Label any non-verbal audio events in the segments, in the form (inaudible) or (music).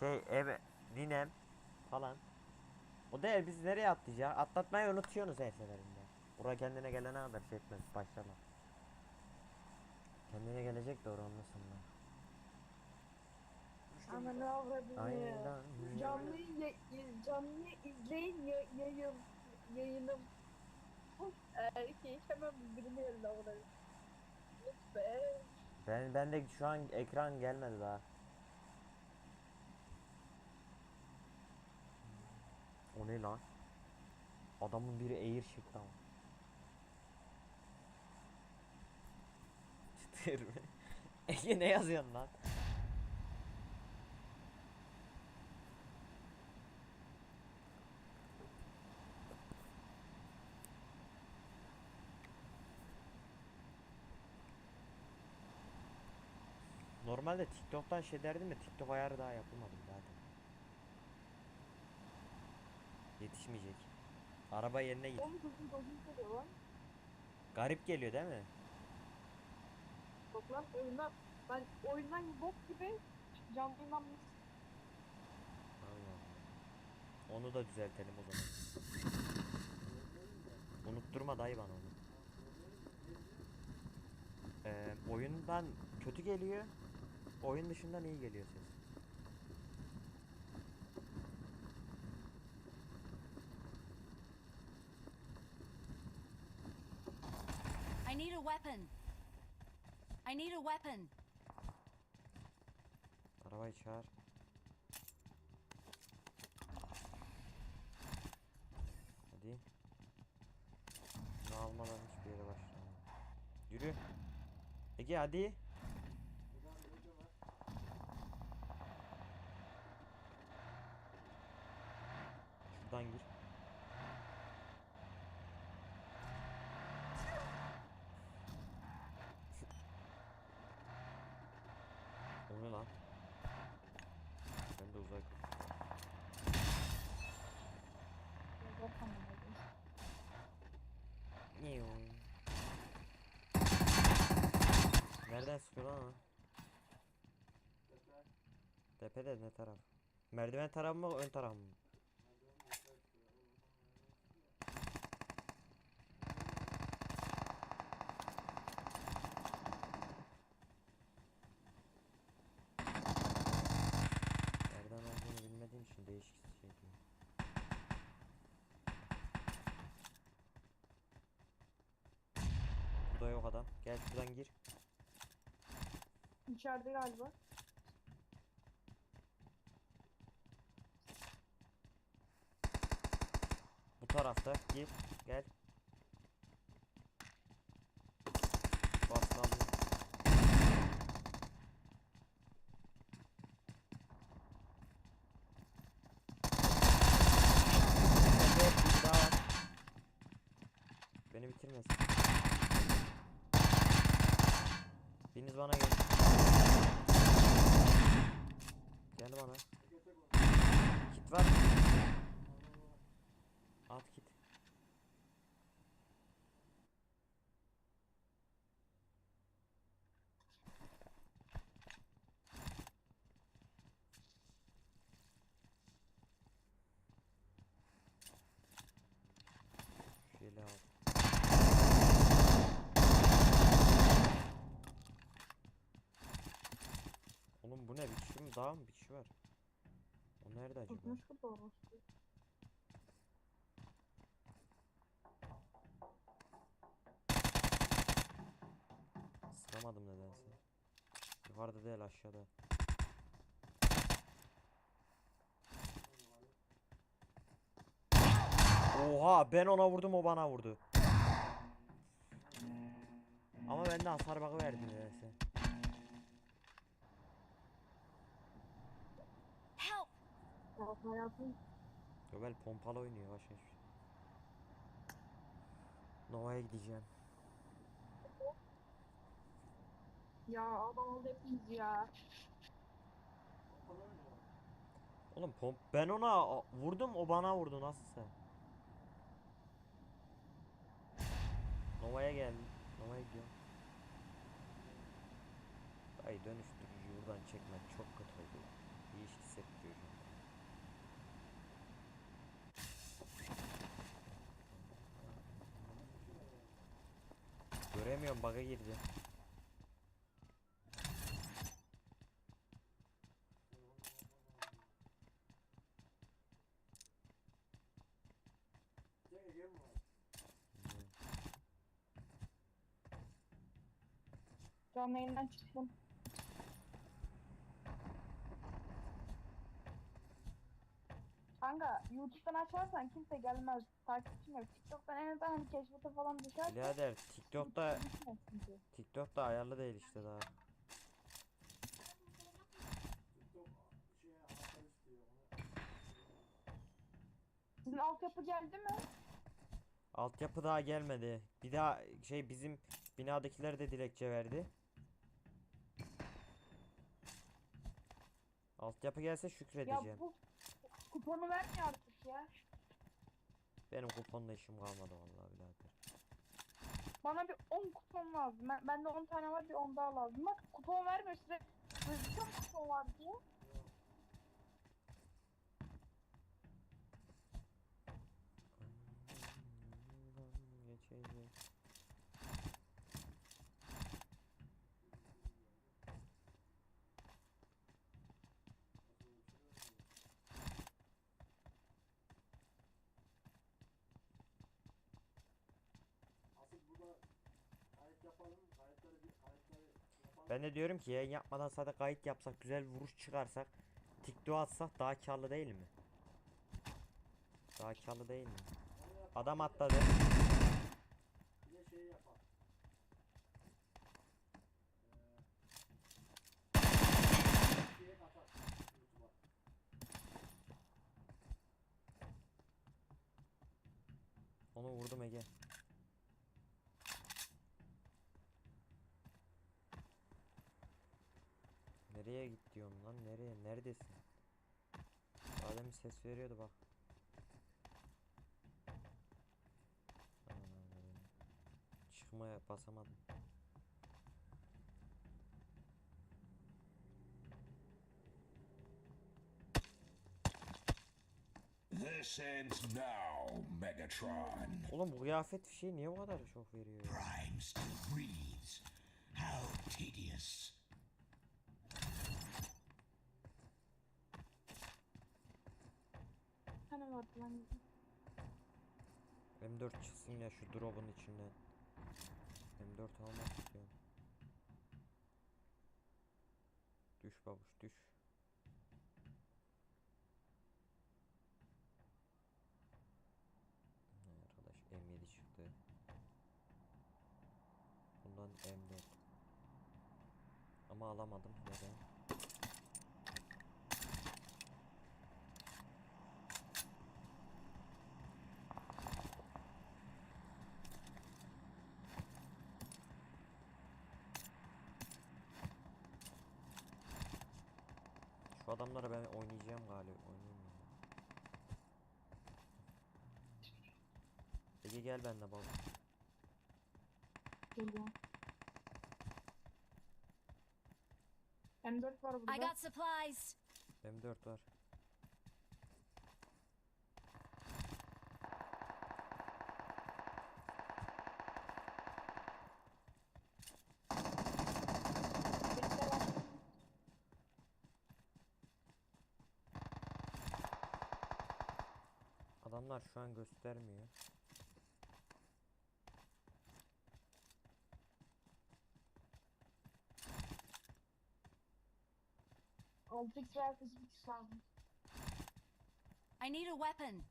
Şey ev ninem falan. O değil biz nereye atlayacağız? Atlatmayı unutuyorsunuz her seferinde. Bura kendine gelene kadar şey etmez başlarlar. Kendine gelecek de oranın sonunda. Ama ne avradın ya. Aynen. Canlı iz- canlı izleyin ya, yayın yayınım. Erkeği hemen birbirine yerine avradın. Lütfen. Ben ben de şu an ekran gelmedi daha. Ne lan? Adamın biri air çıktı ama. Çıtır mı? (laughs) Ege ne yazıyorsun lan? Normalde TikTok'tan şey derdim de TikTok ayarı daha yapılmadı zaten. Yetişmeyecek. Araba yerine git. Garip geliyor değil mi? Lan oyundan ben oyundan bok gibi Allah Allah. Onu da düzeltelim o zaman. Unutturma dayı bana onu. Ee, oyundan kötü geliyor. Oyun dışından iyi geliyor ses. I need a weapon. I need a weapon. Arabayı çağır. Hadi. Bunu almadan hiçbir yere başlamam. Yürü. Ege hadi. Şuradan gir. O ne lan? Ben de uzak. Niyo. Nereden sıkıyor lan o? Tepede ne taraf? Merdiven tarafı mı ön taraf mı? Nereden olduğunu bilmediğim için değişik şey. Burada yok adam. Gel şuradan gir. İçeride galiba. Bu tarafta. Gir. Gel. Bas lan. Evet, bir daha var. Beni bitirmesin. Biriniz bana gel. Gel bana. Kit var. mı? At git. Şöyle al. Oğlum bu ne? Mi? Daha mı kişi var? O nerede acaba? Tutmuş kapı olmuş. Sıkamadım nedense. Yukarıda değil aşağıda. Oha ben ona vurdum o bana vurdu. Ama ben de hasar bakı verdim nedense. Ya hayatım Göbel pompalı oynuyor yavaş yavaş. Nova'ya gideceğim. ya adam oldu hepimiz ya. Oğlum pomp ben ona vurdum o bana vurdu nasılsa. Nova'ya geldim. Nova'ya gidiyorum. Ay dönüştürücü buradan çekmek çok kötü oldu. İyi iş hissettiriyor şu an. Göremiyorum bug'a girdi. Canlı yayından çıktım. Kanka YouTube'dan açarsan kimse gelmez. Takipçim yok. TikTok'tan en azından hani keşfete falan düşer. Birader TikTok'ta. TikTok'ta ayarlı değil işte daha. Sizin altyapı geldi mi? Altyapı daha gelmedi. Bir daha şey bizim binadakiler de dilekçe verdi. Altyapı gelse Ya şükredeceğim. bu kuponu vermiyor artık ya. Benim kuponla işim kalmadı vallahi birader. Bana bir 10 kupon lazım. Ben, bende 10 tane var bir 10 daha lazım. Bak kupon vermiyor size. Gözüküyor mu kupon var diye. Geçecek. Ben de diyorum ki yayın yapmadan sadece kayıt yapsak güzel vuruş çıkarsak TikTok atsak daha karlı değil mi? Daha karlı değil mi? Adam atladı. Onu vurdum Ege. Nereye git diyorum lan nereye neredesin? Adem ses veriyordu bak. Çıkmaya basamadım. This ends now, Megatron. Oğlum bu kıyafet fişeği niye bu kadar çok veriyor ya? Prime still breathes. How tedious. Tane vardı lan. M4 çıksın ya şu drop'un içinden. M4 almak istiyorum. Düş babuş düş. Arkadaş M7 çıktı. Bundan M4. Ama alamadım neden? Adamlara ben oynayacağım galiba. Oynayayım mı? Ege gel benimle baba. Geliyor. M4 var I burada. got supplies. M4 var. Şu an göstermiyor. Kız x lazım. I need a weapon.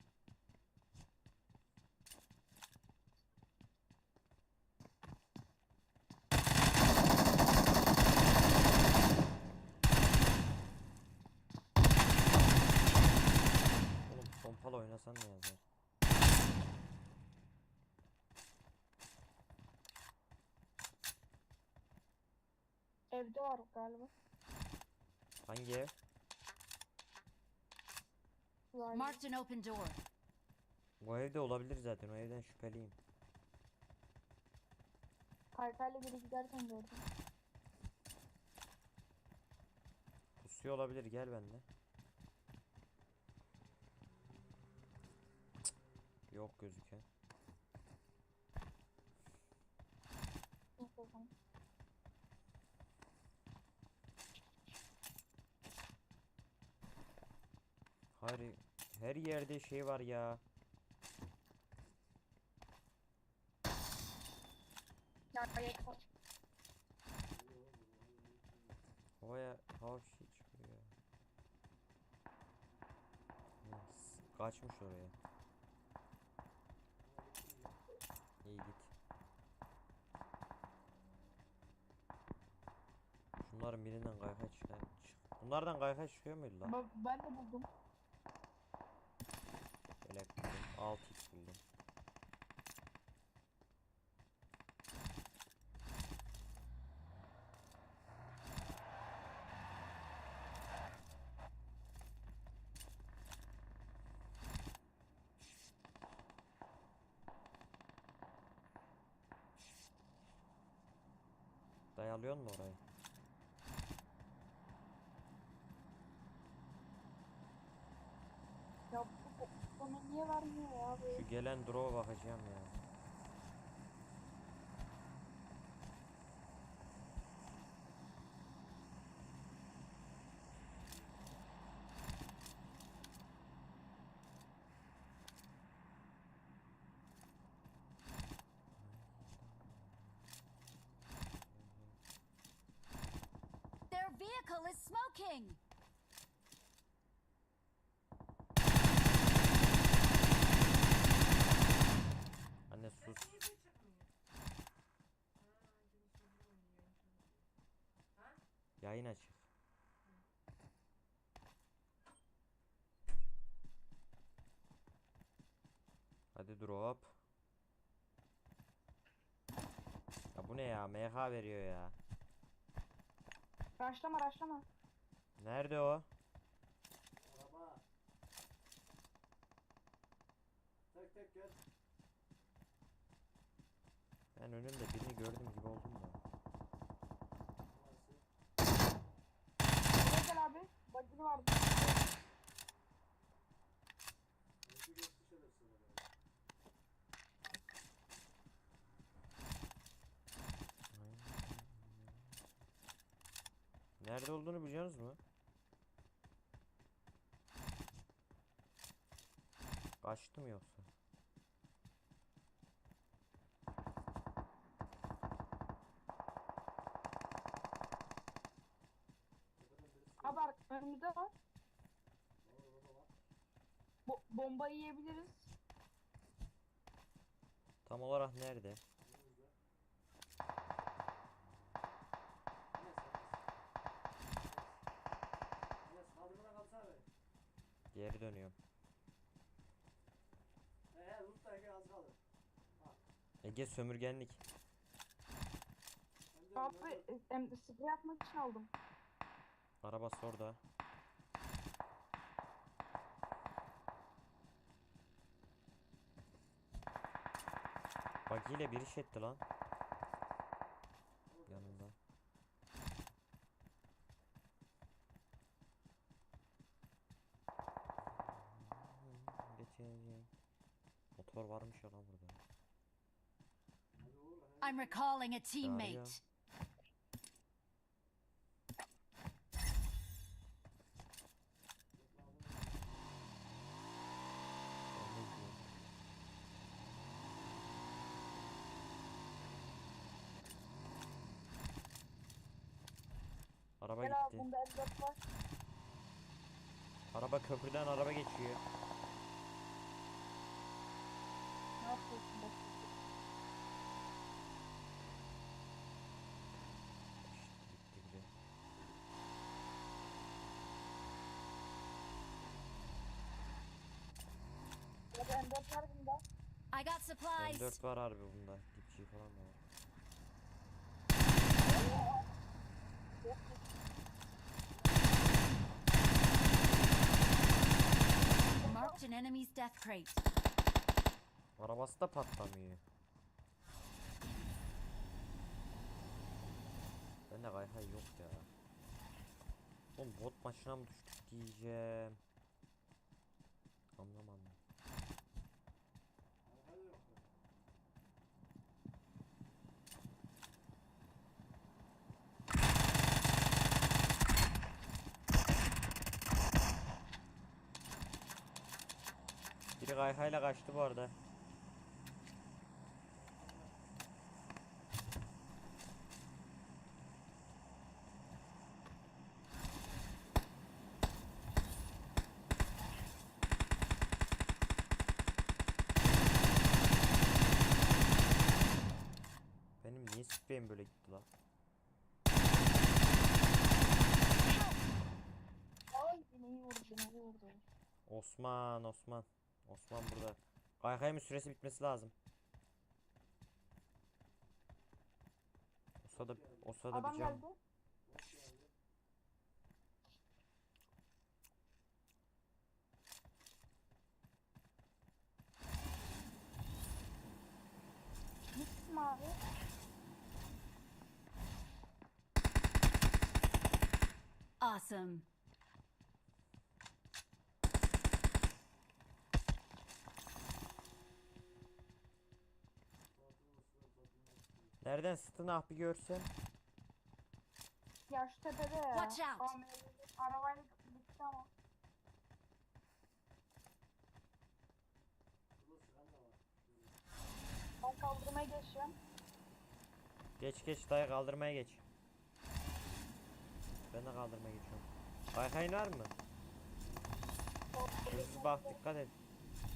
Oğlum pompalı oynasan ne yazar? Evde var galiba. Hangi ev? Var. Marked an open door. Bu evde olabilir zaten. O evden şüpheliyim. Kaykayla biri giderken gördüm. Pusuyor olabilir gel benimle. Cık, Yok gözüken. Neyse o zaman. Hayır her yerde şey var ya. Havaya hava şey çıkıyor ya. Yes, Kaçmış oraya. İyi git. Şunların birinden kayka çıkar. Çık. Bunlardan kayka çıkıyor muydu lan? Ben de buldum. Elek buldum. 6x buldum. Dayalıyor mu orayı? Ya bu, bu bana niye vermiyor ya böyle? Şu gelen drop'a bakacağım ya. Their vehicle is smoking! Yayın açık. Hadi drop. Ya bu ne ya? MH veriyor ya. Raşlama raşlama. Nerede o? Araba. Tek tek gel. Ben önümde birini gördüm gibi oldum da. Bagili vardı. Nerede olduğunu biliyorsunuz mu? Kaçtım yoksa. Tepeden birisi Abi ar- önümüzde var. Var, araba var. Bo bombayı yiyebiliriz. Tam olarak nerede? Geri dönüyorum. He, Rus da Ege az kaldı. Ege sömürgenlik. Abi em, sprey atmak için aldım. Arabası orada. Bagiyle bir iş etti lan. Yanında. Geçeceğim. Motor varmış ya lan burada. I'm recalling a teammate. Ben de gidiyorum. Bunda M4 var. Araba köprüden araba geçiyor. Ne yapıyorsun bak. Ya da M4 var bunda. I got supplies. M4 var harbi bunda. Dipçi falan da var. Marked an enemy's death crate. Arabası da patlamıyor. Bende kayhay yok ya. Oğlum bot maçına mı düştük diyeceğim. Biri kaykayla kaçtı bu arada. Benim niye spreyim böyle gitti lan? Ay beni iyi vurdu beni iyi vurdu. Osman, Osman. Osman burada. Kaykayımın süresi bitmesi lazım. O sırada, o sırada Adam bir cam. geldi. Awesome. Nereden sıktın ah bir görsen. Ya şu tepede ya. Watch out. AMR'de Arabayla gitti ama. Ben kaldırmaya geçiyorum. Geç geç dayı kaldırmaya geç. Ben de kaldırmaya geçiyorum. Kaykayın var mı? Hızlı bak dikkat et.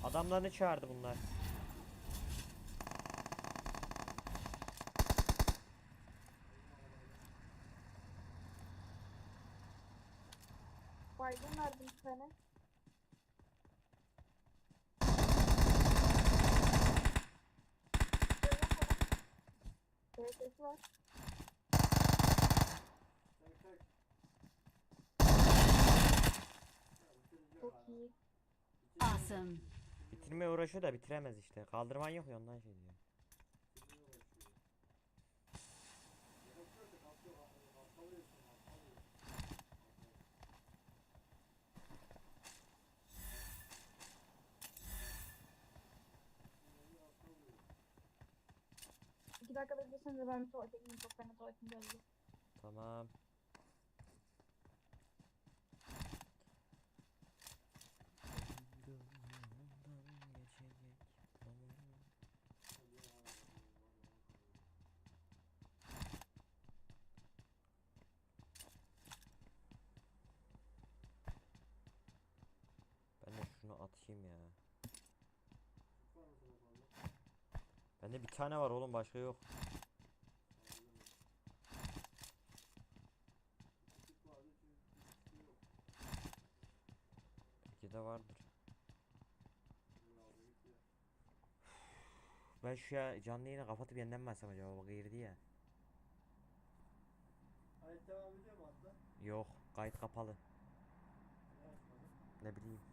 Adamlarını çağırdı bunlar. Baygın verdim bir tane. Evet, var. Çok iyi. Awesome. Bitirmeye uğraşıyor da bitiremez işte. Kaldırman yok ya ondan şey diyor. Bitirmeye uğraşıyor. Gerek yok ki, kalkıyor, kalkıyor, kalkıyorsun, kalkıyorsun. İki dakika beklesenize ben bir tuvalete gideyim. Çok fena tuvaletim geldi. Tamam. Ben şunu atayım ya. Var mı telefonda? Bende bir tane var oğlum başka yok. Belki de vardır. Ben şu ya canlı yayını kapatıp yeniden mi açsam acaba? Bak girdi ya. Hayır devam ediyor mu hatta? Yok kayıt kapalı. Ne bileyim.